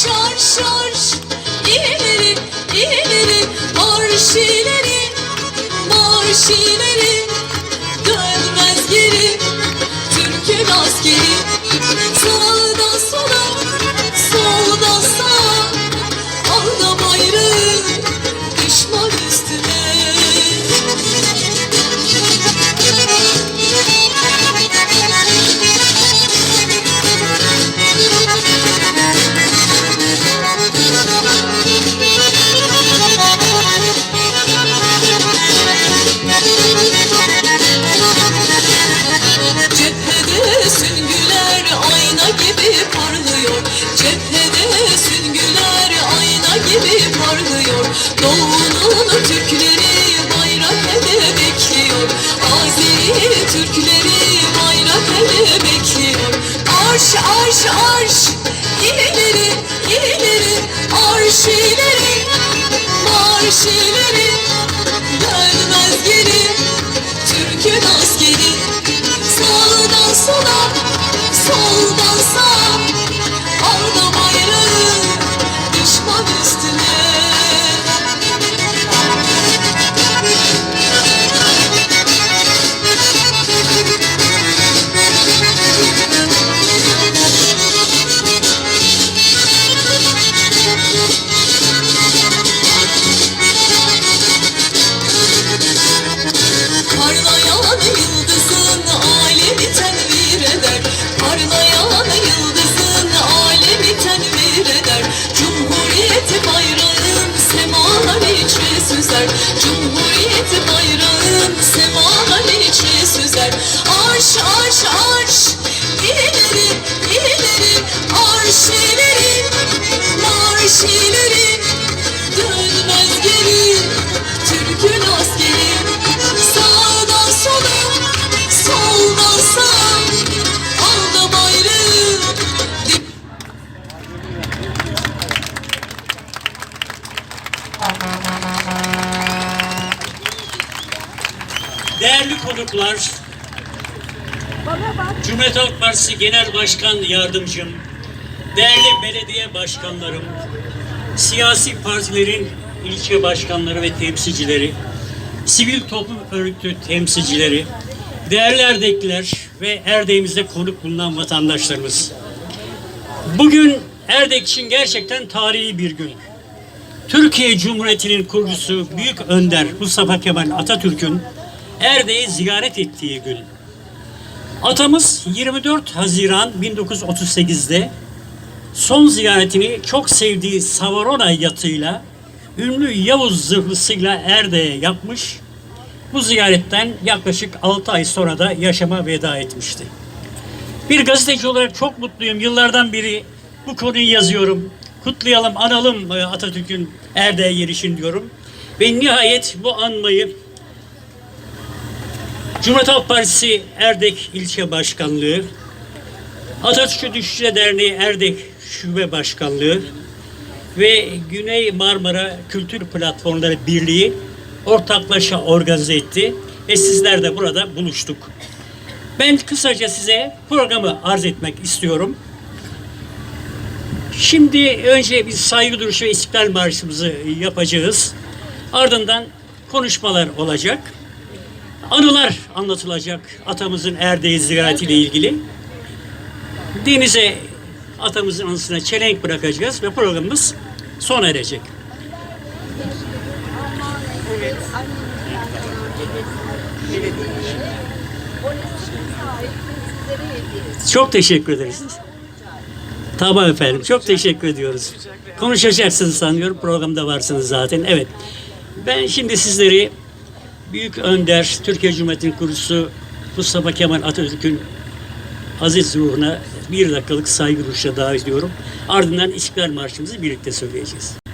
说说。Genel Başkan Yardımcım, değerli belediye başkanlarım, siyasi partilerin ilçe başkanları ve temsilcileri, sivil toplum örgütü temsilcileri, değerli Erdekliler ve Erdek'imizde konuk bulunan vatandaşlarımız. Bugün Erdek için gerçekten tarihi bir gün. Türkiye Cumhuriyeti'nin kurucusu Büyük Önder Mustafa Kemal Atatürk'ün Erdek'i ziyaret ettiği gün. Atamız 24 Haziran 1938'de son ziyaretini çok sevdiği Savarona yatıyla ünlü Yavuz zırhlısıyla Erdek'e yapmış. Bu ziyaretten yaklaşık 6 ay sonra da yaşama veda etmişti. Bir gazeteci olarak çok mutluyum. Yıllardan beri bu konuyu yazıyorum. Kutlayalım, analım e, Atatürk'ün Erdek'e gelişini diyorum. Ve nihayet bu anmayı Cumhuriyet Halk Partisi Erdek İlçe Başkanlığı, Atatürk'ü Düşünce Derneği Erdek Şube Başkanlığı ve Güney Marmara Kültür Platformları Birliği ortaklaşa organize etti ve sizler de burada buluştuk. Ben kısaca size programı arz etmek istiyorum. Şimdi önce bir saygı duruşu ve istiklal marşımızı yapacağız. Ardından konuşmalar olacak. Anılar anlatılacak atamızın Erdeği ziyaretiyle ilgili. Denize atamızın anısına çelenk bırakacağız ve programımız sona erecek. Çok teşekkür ederiz. Tamam efendim. Çok teşekkür ediyoruz. Konuşacaksınız sanıyorum. Programda varsınız zaten. Evet. Ben şimdi sizleri Büyük Önder, Türkiye Cumhuriyeti'nin kurucusu Mustafa Kemal Atatürk'ün aziz ruhuna bir dakikalık saygı duruşuna davet ediyorum. Ardından İstiklal Marşımızı birlikte söyleyeceğiz.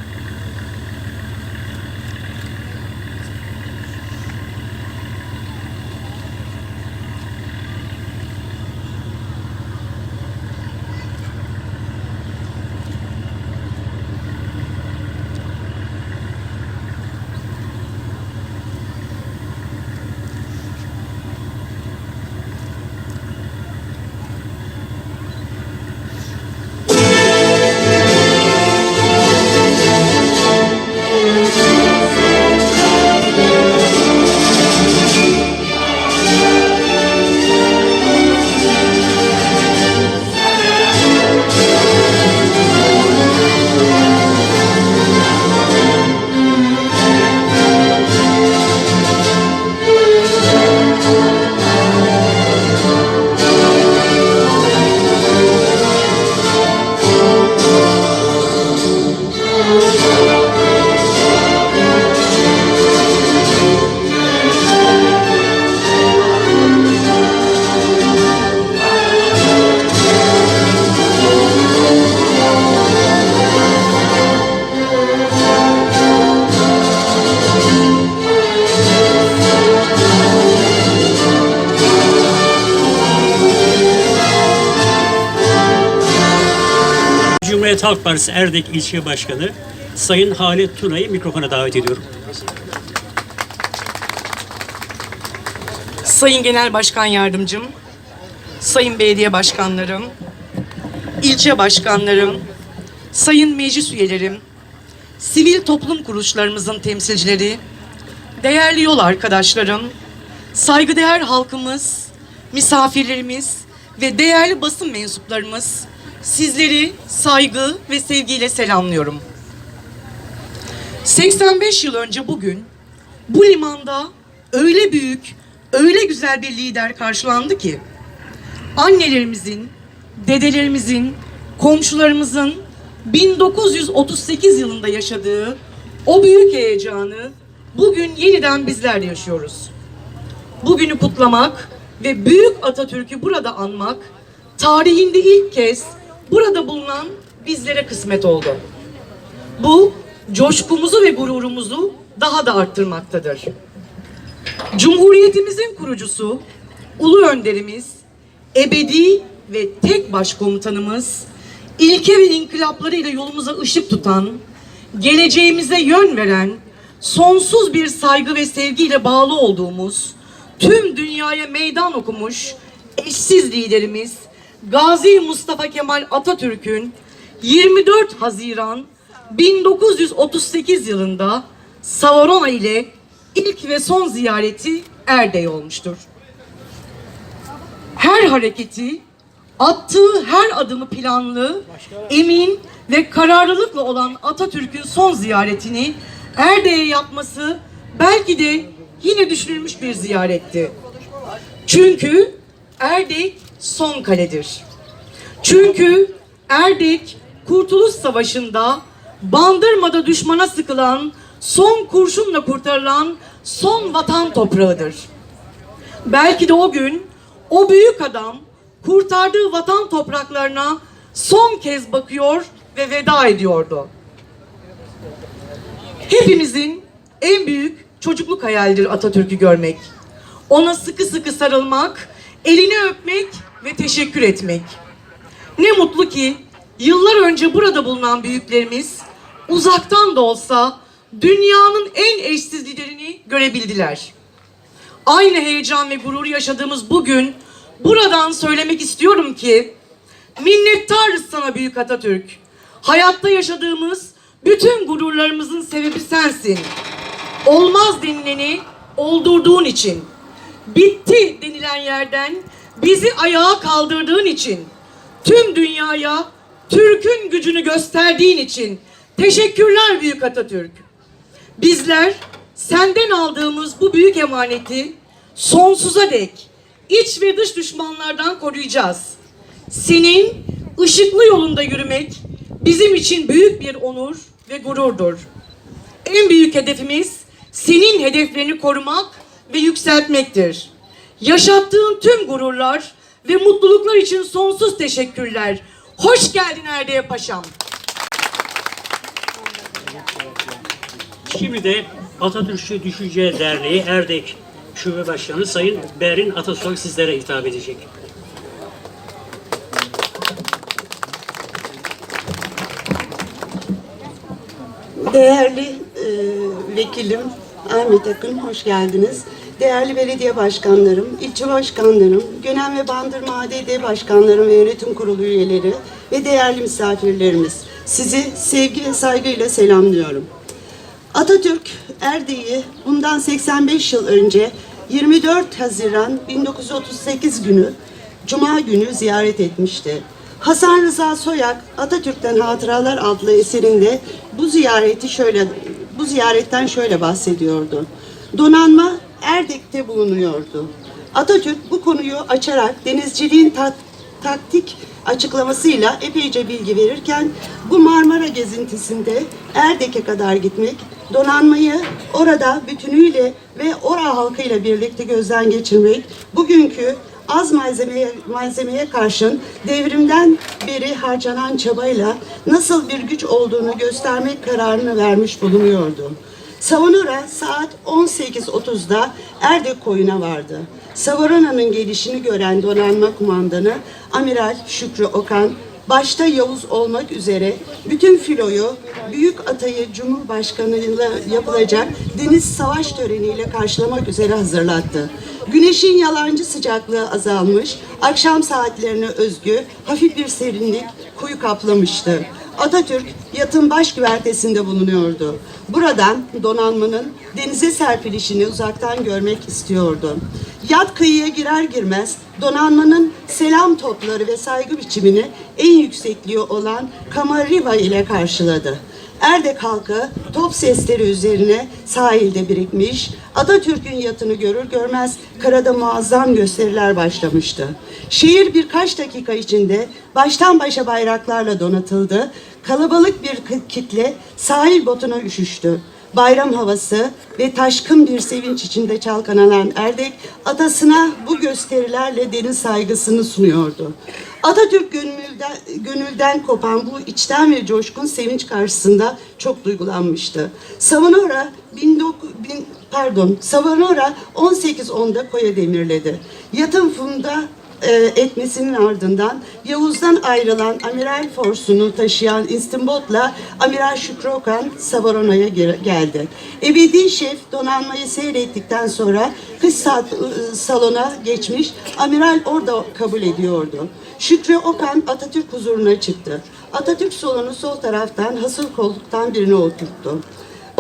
Halk Partisi Erdek İlçe Başkanı Sayın Halit Tuna'yı mikrofona davet ediyorum. Sayın Genel Başkan Yardımcım, Sayın Belediye Başkanlarım, ilçe başkanlarım, sayın meclis üyelerim, sivil toplum kuruluşlarımızın temsilcileri, değerli yol arkadaşlarım, saygıdeğer halkımız, misafirlerimiz ve değerli basın mensuplarımız sizleri saygı ve sevgiyle selamlıyorum. 85 yıl önce bugün bu limanda öyle büyük, öyle güzel bir lider karşılandı ki annelerimizin, dedelerimizin, komşularımızın 1938 yılında yaşadığı o büyük heyecanı bugün yeniden bizler yaşıyoruz. Bugünü kutlamak ve büyük Atatürk'ü burada anmak tarihinde ilk kez burada bulunan bizlere kısmet oldu. Bu coşkumuzu ve gururumuzu daha da arttırmaktadır. Cumhuriyetimizin kurucusu, ulu önderimiz, ebedi ve tek başkomutanımız, ilke ve inkılaplarıyla yolumuza ışık tutan, geleceğimize yön veren, sonsuz bir saygı ve sevgiyle bağlı olduğumuz, tüm dünyaya meydan okumuş eşsiz liderimiz Gazi Mustafa Kemal Atatürk'ün 24 Haziran 1938 yılında Savarona ile ilk ve son ziyareti Erdey olmuştur. Her hareketi, attığı her adımı planlı, emin ve kararlılıkla olan Atatürk'ün son ziyaretini Erdey'e yapması belki de yine düşünülmüş bir ziyaretti. Çünkü Erdek son kaledir. Çünkü Erdek Kurtuluş Savaşı'nda Bandırma'da düşmana sıkılan, son kurşunla kurtarılan son vatan toprağıdır. Belki de o gün o büyük adam kurtardığı vatan topraklarına son kez bakıyor ve veda ediyordu. Hepimizin en büyük çocukluk hayalidir Atatürk'ü görmek. Ona sıkı sıkı sarılmak, elini öpmek ve teşekkür etmek. Ne mutlu ki yıllar önce burada bulunan büyüklerimiz uzaktan da olsa dünyanın en eşsiz liderini görebildiler. Aynı heyecan ve gurur yaşadığımız bugün buradan söylemek istiyorum ki minnettarız sana büyük Atatürk. Hayatta yaşadığımız bütün gururlarımızın sebebi sensin. Olmaz denileni oldurduğun için. Bitti denilen yerden bizi ayağa kaldırdığın için. Tüm dünyaya Türk'ün gücünü gösterdiğin için. Teşekkürler büyük Atatürk. Bizler senden aldığımız bu büyük emaneti sonsuza dek iç ve dış düşmanlardan koruyacağız. Senin ışıklı yolunda yürümek bizim için büyük bir onur ve gururdur. En büyük hedefimiz senin hedeflerini korumak ve yükseltmektir. Yaşattığın tüm gururlar ve mutluluklar için sonsuz teşekkürler. Hoş geldin Erdeğe Paşam. Şimdi de Atatürkçü Düşünce Derneği Erdek Şube Başkanı Sayın Berin Atasoy sizlere hitap edecek. Değerli e, vekilim Ahmet Akın, hoş geldiniz. Değerli belediye başkanlarım, ilçe başkanlarım, Gönen ve Bandırma ADD başkanlarım ve yönetim kurulu üyeleri ve değerli misafirlerimiz. Sizi sevgi ve saygıyla selamlıyorum. Atatürk Erdek'i bundan 85 yıl önce 24 Haziran 1938 günü Cuma günü ziyaret etmişti. Hasan Rıza Soyak Atatürk'ten Hatıralar adlı eserinde bu ziyareti şöyle bu ziyaretten şöyle bahsediyordu. Donanma Erdek'te bulunuyordu. Atatürk bu konuyu açarak denizciliğin ta- taktik açıklamasıyla epeyce bilgi verirken bu Marmara gezintisinde Erdek'e kadar gitmek, donanmayı orada bütünüyle ve ora halkıyla birlikte gözden geçirmek, bugünkü az malzemeye, malzemeye karşın devrimden beri harcanan çabayla nasıl bir güç olduğunu göstermek kararını vermiş bulunuyordu. Savunura saat 18.30'da Erdek koyuna vardı. Savarona'nın gelişini gören donanma kumandanı Amiral Şükrü Okan başta Yavuz olmak üzere bütün filoyu Büyük Atay'ı Cumhurbaşkanı'yla yapılacak deniz savaş töreniyle karşılamak üzere hazırlattı. Güneşin yalancı sıcaklığı azalmış, akşam saatlerine özgü hafif bir serinlik kuyu kaplamıştı. Atatürk yatın baş güvertesinde bulunuyordu. Buradan donanmanın denize serpilişini uzaktan görmek istiyordu. Yat kıyıya girer girmez donanmanın selam topları ve saygı biçimini en yüksekliği olan Kamariva ile karşıladı. Erdek halkı top sesleri üzerine sahilde birikmiş, Atatürk'ün yatını görür görmez karada muazzam gösteriler başlamıştı. Şehir birkaç dakika içinde baştan başa bayraklarla donatıldı. Kalabalık bir kitle sahil botuna üşüştü. Bayram havası ve taşkın bir sevinç içinde çalkalanan Erdek atasına bu gösterilerle derin saygısını sunuyordu. Atatürk gönülden, gönülden kopan bu içten ve coşkun sevinç karşısında çok duygulanmıştı. Savanora 19, bin- pardon, Savanora 18.10'da koya demirledi. Yatın funda etmesinin ardından Yavuz'dan ayrılan Amiral Force'unu taşıyan İstimbot'la Amiral Şükrü Okan Savarona'ya gel- geldi. Ebedi şef donanmayı seyrettikten sonra kış saat ı, salona geçmiş, Amiral orada kabul ediyordu. Şükrü Okan Atatürk huzuruna çıktı. Atatürk solunu sol taraftan hasır koltuktan birine oturttu.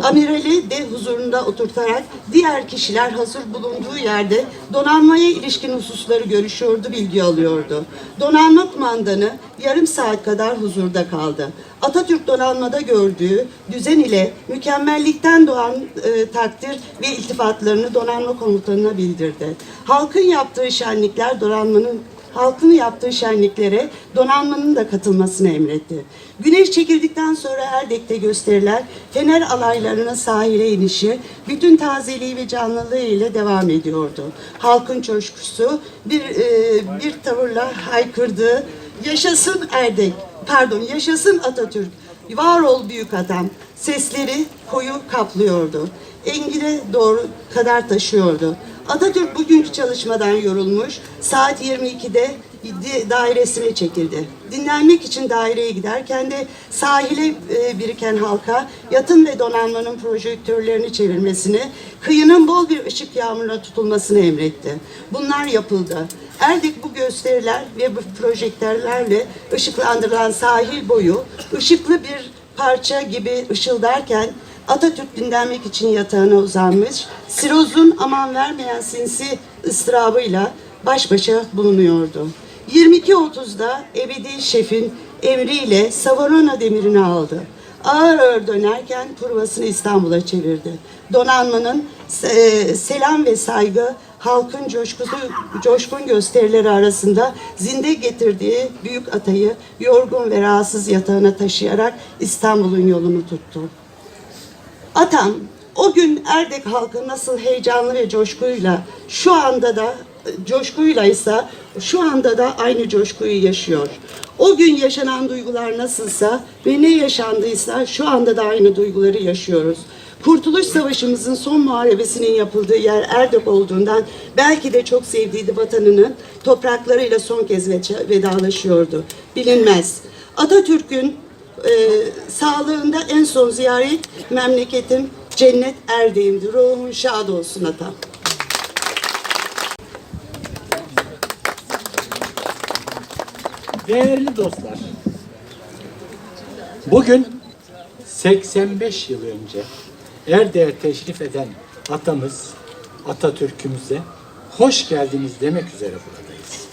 Amirali de huzurunda oturtarak diğer kişiler hazır bulunduğu yerde donanmaya ilişkin hususları görüşüyordu, bilgi alıyordu. Donanma kumandanı yarım saat kadar huzurda kaldı. Atatürk donanmada gördüğü düzen ile mükemmellikten doğan e, takdir ve iltifatlarını donanma komutanına bildirdi. Halkın yaptığı şenlikler donanmanın halkın yaptığı şenliklere donanmanın da katılmasını emretti. Güneş çekildikten sonra Erdek'te gösteriler, fener alaylarının sahile inişi, bütün tazeliği ve canlılığı ile devam ediyordu. Halkın coşkusu bir, e, bir tavırla haykırdığı, yaşasın Erdek, pardon yaşasın Atatürk, var ol büyük adam, sesleri koyu kaplıyordu. Engin'e doğru kadar taşıyordu. Atatürk bugünkü çalışmadan yorulmuş, saat 22'de di- dairesine çekildi. Dinlenmek için daireye giderken de sahile e, biriken halka yatın ve donanmanın projektörlerini çevirmesini, kıyının bol bir ışık yağmuruna tutulmasını emretti. Bunlar yapıldı. Erdek bu gösteriler ve bu projektörlerle ışıklandırılan sahil boyu ışıklı bir parça gibi ışıldarken Atatürk dinlenmek için yatağına uzanmış, sirozun aman vermeyen sinsi ıstırabıyla baş başa bulunuyordu. 22.30'da ebedi şefin emriyle Savarona demirini aldı. Ağır ağır dönerken provasını İstanbul'a çevirdi. Donanmanın e, selam ve saygı halkın coşkusu, coşkun gösterileri arasında zinde getirdiği büyük atayı yorgun ve rahatsız yatağına taşıyarak İstanbul'un yolunu tuttu. Atam o gün Erdek halkı nasıl heyecanlı ve coşkuyla şu anda da coşkuyla ise şu anda da aynı coşkuyu yaşıyor. O gün yaşanan duygular nasılsa ve ne yaşandıysa şu anda da aynı duyguları yaşıyoruz. Kurtuluş Savaşımızın son muharebesinin yapıldığı yer Erdek olduğundan belki de çok sevdiği vatanının topraklarıyla son kez ve- vedalaşıyordu. Bilinmez. Atatürk'ün e, sağlığında en son ziyaret memleketim cennet Erdek'imdi. Ruhun şad olsun atam. Değerli dostlar, bugün 85 yıl önce Erdek'e teşrif eden atamız Atatürk'ümüze hoş geldiniz demek üzere buradayız.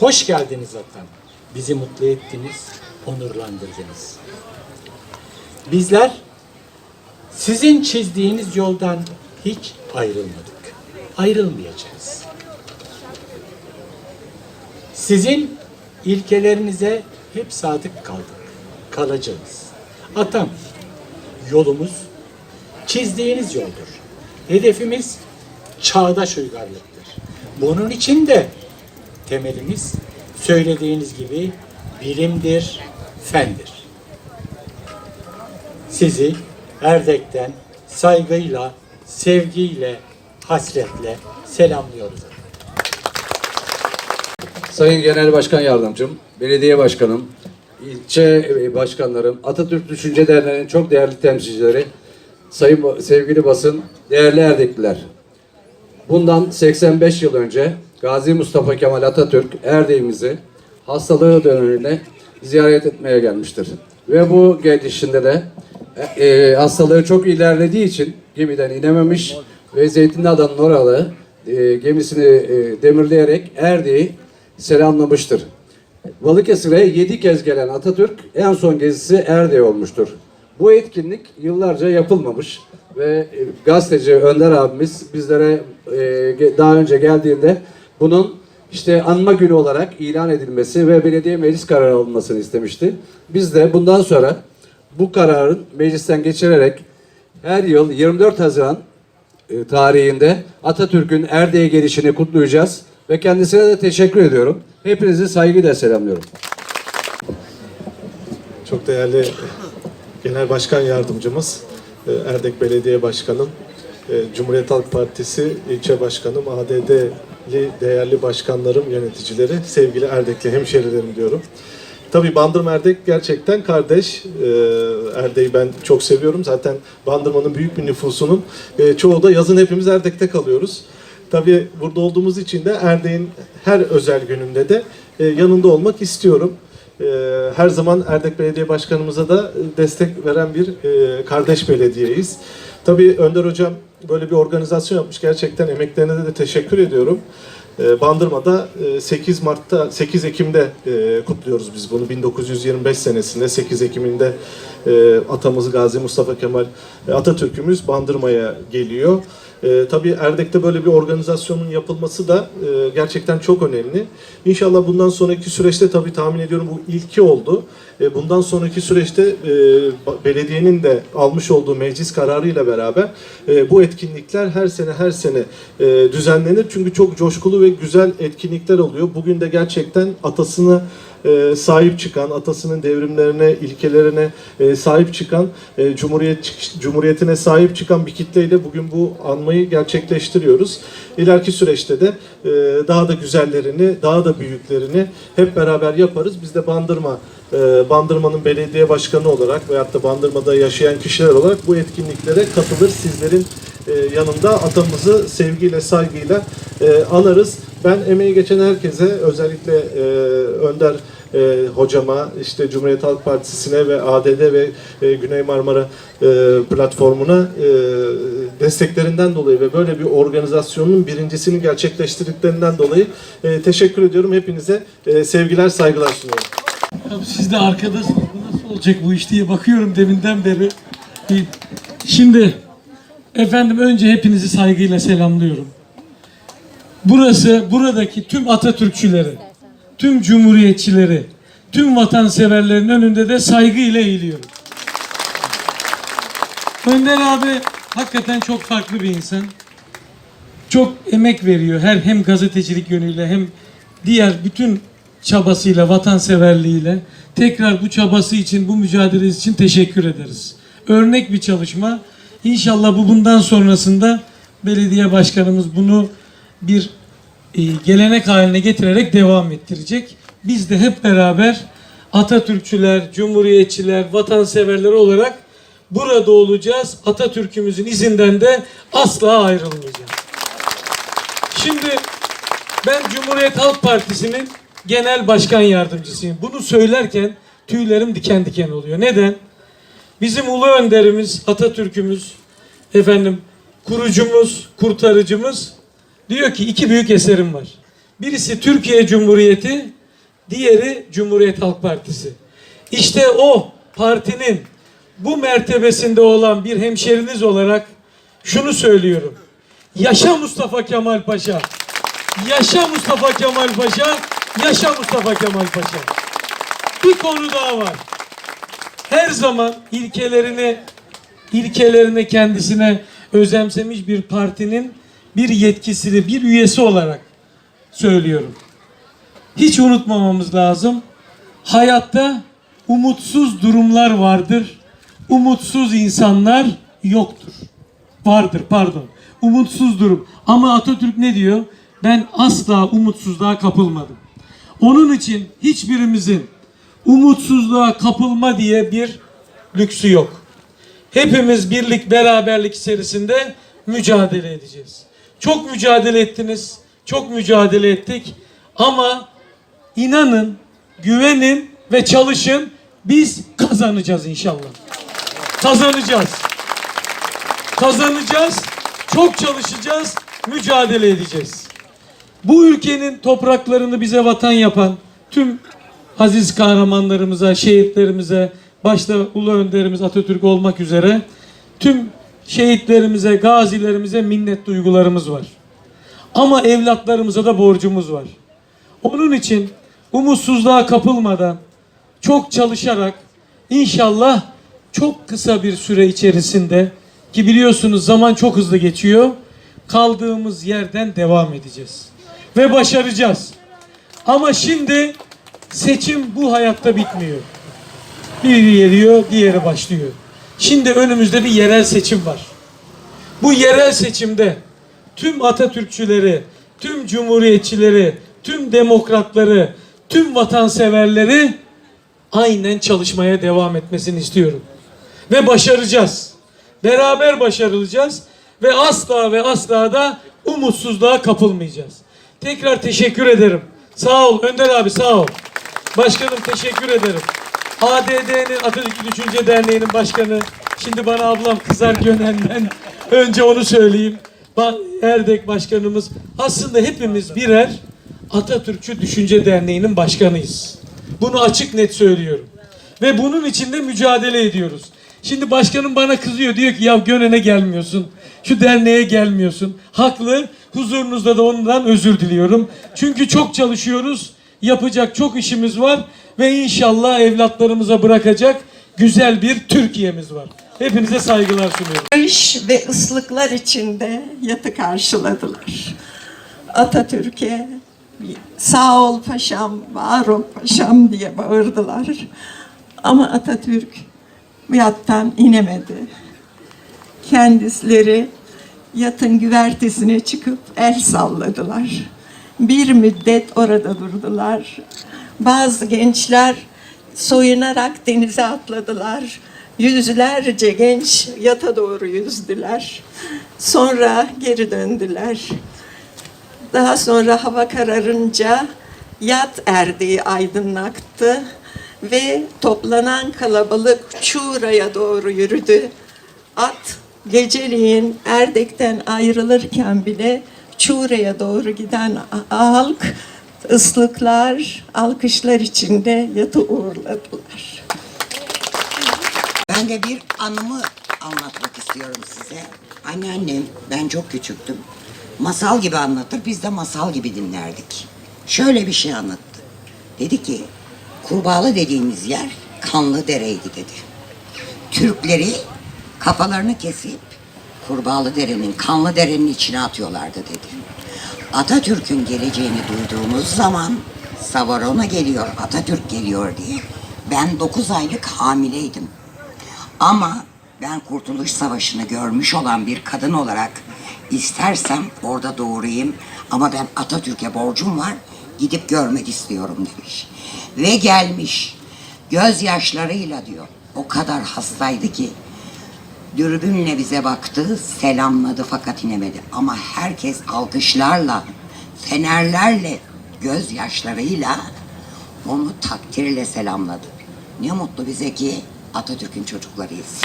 Hoş geldiniz atam. Bizi mutlu ettiniz, onurlandırdınız. Bizler sizin çizdiğiniz yoldan hiç ayrılmadık. Ayrılmayacağız. Sizin ilkelerinize hep sadık kaldık. Kalacağız. Atam, yolumuz çizdiğiniz yoldur. Hedefimiz çağdaş uygarlıktır. Bunun için de temelimiz söylediğiniz gibi bilimdir, fendir. Sizi Erdek'ten saygıyla, sevgiyle, hasretle selamlıyoruz. Sayın Genel Başkan Yardımcım, Belediye Başkanım, ilçe e, başkanlarım, Atatürk Düşünce Derneği'nin çok değerli temsilcileri, sayın sevgili basın, değerli Erdekliler. Bundan 85 yıl önce Gazi Mustafa Kemal Atatürk Erdek'imizi hastalığı döneminde ziyaret etmeye gelmiştir. Ve bu gelişinde de e, e, hastalığı çok ilerlediği için gemiden inememiş ve Zeytinli Adanın oralı e, gemisini e, demirleyerek Erdek'i selamlamıştır. Balıkesir'e 7 kez gelen Atatürk en son gezisi Erdek olmuştur. Bu etkinlik yıllarca yapılmamış ve e, gazeteci Önder abimiz bizlere e, daha önce geldiğinde bunun işte anma günü olarak ilan edilmesi ve belediye meclis kararı alınmasını istemişti. Biz de bundan sonra bu kararın meclisten geçirerek her yıl 24 Haziran e, tarihinde Atatürk'ün Erdek'e gelişini kutlayacağız ve kendisine de teşekkür ediyorum. Hepinizi saygıyla selamlıyorum. Çok değerli Genel Başkan Yardımcımız, e, Erdek Belediye Başkanım, e, Cumhuriyet Halk Partisi ilçe başkanım, ADD'li değerli başkanlarım, yöneticileri, sevgili Erdekli hemşerilerim diyorum. Tabii Bandırma Erdek gerçekten kardeş. E, Erdek'i ben çok seviyorum. Zaten Bandırma'nın büyük bir nüfusunun çoğu da yazın hepimiz Erdek'te kalıyoruz. Tabii burada olduğumuz için de Erdek'in her özel gününde de e, yanında olmak istiyorum. E, her zaman Erdek Belediye Başkanımıza da destek veren bir e, kardeş belediyeyiz. Tabii Önder Hocam böyle bir organizasyon yapmış. Gerçekten emeklerine de, teşekkür ediyorum. E, Bandırma'da e, 8 Mart'ta 8 Ekim'de e, kutluyoruz biz bunu 1925 senesinde 8 Ekim'inde e, atamız Gazi Mustafa Kemal e, Atatürk'ümüz Bandırma'ya geliyor. E, tabii Erdek'te böyle bir organizasyonun yapılması da e, gerçekten çok önemli. İnşallah bundan sonraki süreçte tabii tahmin ediyorum bu ilki oldu. E, bundan sonraki süreçte e, belediyenin de almış olduğu meclis kararıyla beraber e, bu etkinlikler her sene her sene e, düzenlenir. Çünkü çok coşkulu ve güzel etkinlikler oluyor. Bugün de gerçekten atasını e, sahip çıkan, atasının devrimlerine, ilkelerine e, sahip çıkan, e, cumhuriyet cumhuriyetine sahip çıkan bir kitleyle bugün bu anmayı gerçekleştiriyoruz. İleriki süreçte de daha da güzellerini, daha da büyüklerini hep beraber yaparız. Biz de Bandırma Bandırma'nın belediye başkanı olarak veyahut da Bandırma'da yaşayan kişiler olarak bu etkinliklere katılır. Sizlerin yanında atamızı sevgiyle, saygıyla anarız. Ben emeği geçen herkese özellikle Önder e, hocama, işte Cumhuriyet Halk Partisi'ne ve ADD ve e, Güney Marmara e, platformuna e, desteklerinden dolayı ve böyle bir organizasyonun birincisini gerçekleştirdiklerinden dolayı e, teşekkür ediyorum. Hepinize e, sevgiler, saygılar sunuyorum. Siz de arkadasınız. Nasıl olacak bu iş diye bakıyorum deminden beri. Bir- Şimdi efendim önce hepinizi saygıyla selamlıyorum. Burası buradaki tüm Atatürkçüleri, tüm cumhuriyetçileri, tüm vatanseverlerin önünde de saygıyla eğiliyorum. Önder abi hakikaten çok farklı bir insan. Çok emek veriyor her hem gazetecilik yönüyle hem diğer bütün çabasıyla, vatanseverliğiyle. Tekrar bu çabası için, bu mücadelesi için teşekkür ederiz. Örnek bir çalışma. İnşallah bu bundan sonrasında belediye başkanımız bunu bir gelenek haline getirerek devam ettirecek. Biz de hep beraber Atatürkçüler, Cumhuriyetçiler, vatanseverler olarak burada olacağız. Atatürk'ümüzün izinden de asla ayrılmayacağız. Şimdi ben Cumhuriyet Halk Partisi'nin genel başkan yardımcısıyım. Bunu söylerken tüylerim diken diken oluyor. Neden? Bizim ulu önderimiz, Atatürk'ümüz, efendim kurucumuz, kurtarıcımız diyor ki iki büyük eserim var. Birisi Türkiye Cumhuriyeti, diğeri Cumhuriyet Halk Partisi. İşte o partinin bu mertebesinde olan bir hemşeriniz olarak şunu söylüyorum. Yaşa Mustafa Kemal Paşa. Yaşa Mustafa Kemal Paşa. Yaşa Mustafa Kemal Paşa. Bir konu daha var. Her zaman ilkelerini ilkelerini kendisine özemsemiş bir partinin bir yetkisini, bir üyesi olarak söylüyorum. Hiç unutmamamız lazım. Hayatta umutsuz durumlar vardır. Umutsuz insanlar yoktur. Vardır pardon. Umutsuz durum. Ama Atatürk ne diyor? Ben asla umutsuzluğa kapılmadım. Onun için hiçbirimizin umutsuzluğa kapılma diye bir lüksü yok. Hepimiz birlik beraberlik içerisinde mücadele edeceğiz. Çok mücadele ettiniz, çok mücadele ettik ama inanın, güvenin ve çalışın biz kazanacağız inşallah. Kazanacağız. Kazanacağız, çok çalışacağız, mücadele edeceğiz. Bu ülkenin topraklarını bize vatan yapan tüm aziz kahramanlarımıza, şehitlerimize, başta Ulu Önderimiz Atatürk olmak üzere tüm şehitlerimize, gazilerimize minnet duygularımız var. Ama evlatlarımıza da borcumuz var. Onun için umutsuzluğa kapılmadan çok çalışarak inşallah çok kısa bir süre içerisinde ki biliyorsunuz zaman çok hızlı geçiyor. Kaldığımız yerden devam edeceğiz. Ve başaracağız. Ama şimdi seçim bu hayatta bitmiyor. Biri geliyor, diğeri başlıyor. Şimdi önümüzde bir yerel seçim var. Bu yerel seçimde tüm Atatürkçüleri, tüm Cumhuriyetçileri, tüm demokratları, tüm vatanseverleri aynen çalışmaya devam etmesini istiyorum. Ve başaracağız. Beraber başarılacağız ve asla ve asla da umutsuzluğa kapılmayacağız. Tekrar teşekkür ederim. Sağ ol Önder abi sağ ol. Başkanım teşekkür ederim. ADD'nin Atatürk Düşünce Derneği'nin başkanı. Şimdi bana ablam kızar Gönen'den. Önce onu söyleyeyim. Erdek başkanımız. Aslında hepimiz birer Atatürkçü Düşünce Derneği'nin başkanıyız. Bunu açık net söylüyorum. Ve bunun için de mücadele ediyoruz. Şimdi başkanım bana kızıyor. Diyor ki ya Gönen'e gelmiyorsun. Şu derneğe gelmiyorsun. Haklı. Huzurunuzda da ondan özür diliyorum. Çünkü çok çalışıyoruz. Yapacak çok işimiz var. Ve inşallah evlatlarımıza bırakacak güzel bir Türkiye'miz var. Hepinize saygılar sunuyorum. Barış ve ıslıklar içinde yatı karşıladılar. Atatürk'e sağ ol paşam, var ol paşam diye bağırdılar. Ama Atatürk yattan inemedi. Kendisleri yatın güvertesine çıkıp el salladılar. Bir müddet orada durdular. Bazı gençler soyunarak denize atladılar. Yüzlerce genç yata doğru yüzdüler. Sonra geri döndüler. Daha sonra hava kararınca yat erdiği aydınlaktı ve toplanan kalabalık Çuğra'ya doğru yürüdü. At geceliğin Erdek'ten ayrılırken bile Çuğra'ya doğru giden halk ıslıklar, alkışlar içinde yatı uğurladılar. Ben de bir anımı anlatmak istiyorum size. Anneannem, ben çok küçüktüm. Masal gibi anlatır, biz de masal gibi dinlerdik. Şöyle bir şey anlattı. Dedi ki, Kurbağalı dediğimiz yer kanlı dereydi dedi. Türkleri kafalarını kesip Kurbağalı derenin, kanlı derenin içine atıyorlardı dedi. Atatürk'ün geleceğini duyduğumuz zaman Savarona geliyor, Atatürk geliyor diye ben 9 aylık hamileydim. Ama ben Kurtuluş Savaşı'nı görmüş olan bir kadın olarak istersem orada doğurayım ama ben Atatürk'e borcum var gidip görmek istiyorum demiş. Ve gelmiş gözyaşlarıyla diyor o kadar hastaydı ki dürbünle bize baktı selamladı fakat inemedi. Ama herkes alkışlarla fenerlerle gözyaşlarıyla onu takdirle selamladı. Ne mutlu bize ki Atatürk'ün çocuklarıyız.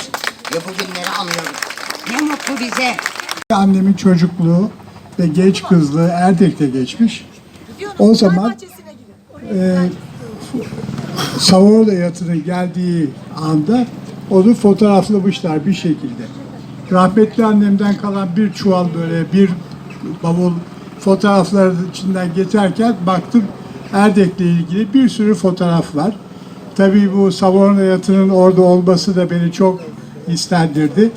Ve bugünleri anlıyoruz. Ne mutlu bize. Annemin çocukluğu ve genç kızlığı Erdek'te geçmiş. O zaman e, Savurla yatının geldiği anda onu fotoğraflamışlar bir şekilde. Rahmetli annemden kalan bir çuval böyle bir bavul fotoğrafların içinden geçerken baktım Erdek'le ilgili bir sürü fotoğraf var. Tabii bu Savorna yatının orada olması da beni çok istendirdi.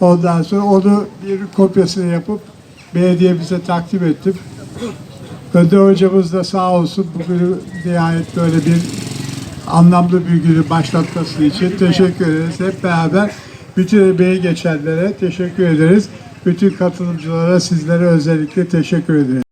Ondan sonra onu bir kopyasını yapıp belediyemize takdim ettim. Önder hocamız da sağ olsun bugünü nihayet böyle bir anlamlı bir günü başlatması için teşekkür ederiz. Hep beraber bütün emeği geçenlere teşekkür ederiz. Bütün katılımcılara sizlere özellikle teşekkür ederiz.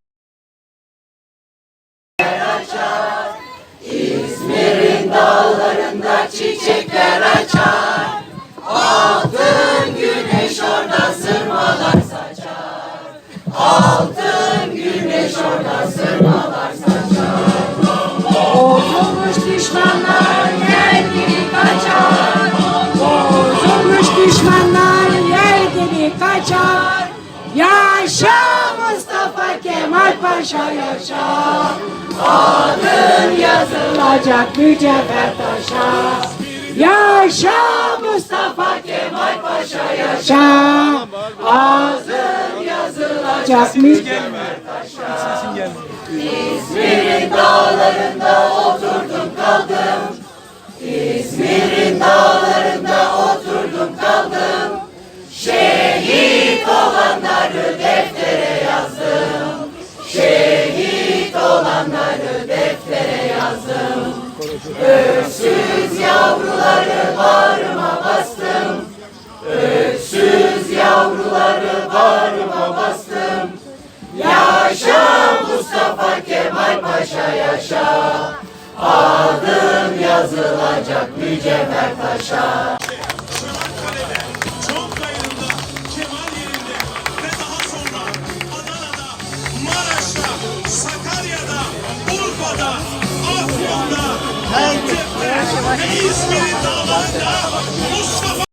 Kaçar. Yaşa Mustafa Kemal Paşa yaşa. Adın yazılacak mücevher taşa. Yaşa Mustafa Kemal Paşa yaşa. Adın yazılacak mücevher taşa. İzmir'in dağlarında Öksüz yavruları bağrıma bastım. Öksüz yavruları bağrıma bastım. Yaşa Mustafa Kemal Paşa yaşa. Adım yazılacak mücevher taşa ve İzmir'in dağlarında Mustafa